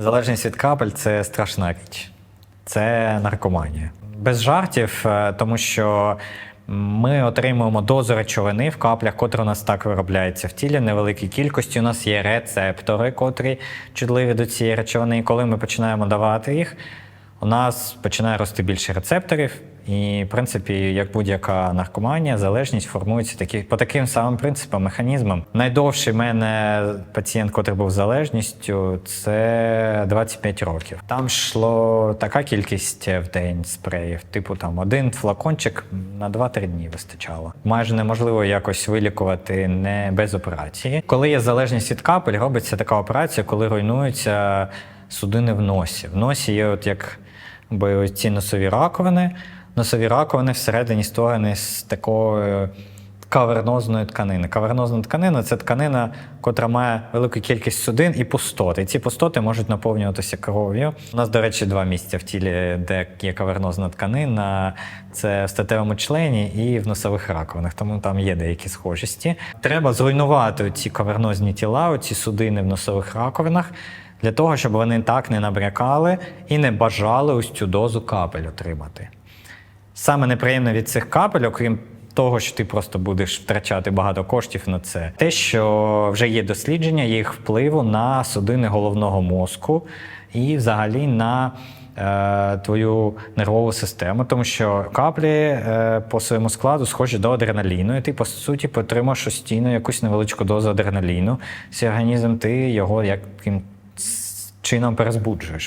Залежність від капель це страшна річ. Це наркоманія. Без жартів, е, тому що ми отримуємо дозу речовини в каплях, котра у нас так виробляється в тілі, невеликій кількості. У нас є рецептори, котрі чутливі до цієї речовини. І коли ми починаємо давати їх, у нас починає рости більше рецепторів. І, в принципі, як будь-яка наркоманія, залежність формується такі, по таким самим принципам, механізмам. Найдовший мене пацієнт, котрий був залежністю, це 25 років. Там йшло така кількість в день спреїв, типу там один флакончик на 2-3 дні вистачало. Майже неможливо якось вилікувати не без операції. Коли є залежність від капель, робиться така операція, коли руйнуються судини в носі. В носі є от як би ці носові раковини. Носові раковини всередині створені з такої кавернозної тканини. Кавернозна тканина це тканина, котра має велику кількість судин і пустоти. І ці пустоти можуть наповнюватися кров'ю. У нас, до речі, два місця в тілі, де є кавернозна тканина. Це в статевому члені і в носових раковинах, тому там є деякі схожості. Треба зруйнувати ці кавернозні тіла, ці судини в носових раковинах. Для того, щоб вони так не набрякали і не бажали ось цю дозу капель отримати. Саме неприємне від цих капель, окрім того, що ти просто будеш втрачати багато коштів на це, те, що вже є дослідження їх впливу на судини головного мозку і взагалі на е, твою нервову систему, тому що каплі е, по своєму складу схожі до адреналіну, і ти по суті отримаєш постійно якусь невеличку дозу адреналіну. Свій організм ти його яким чином перезбуджуєш.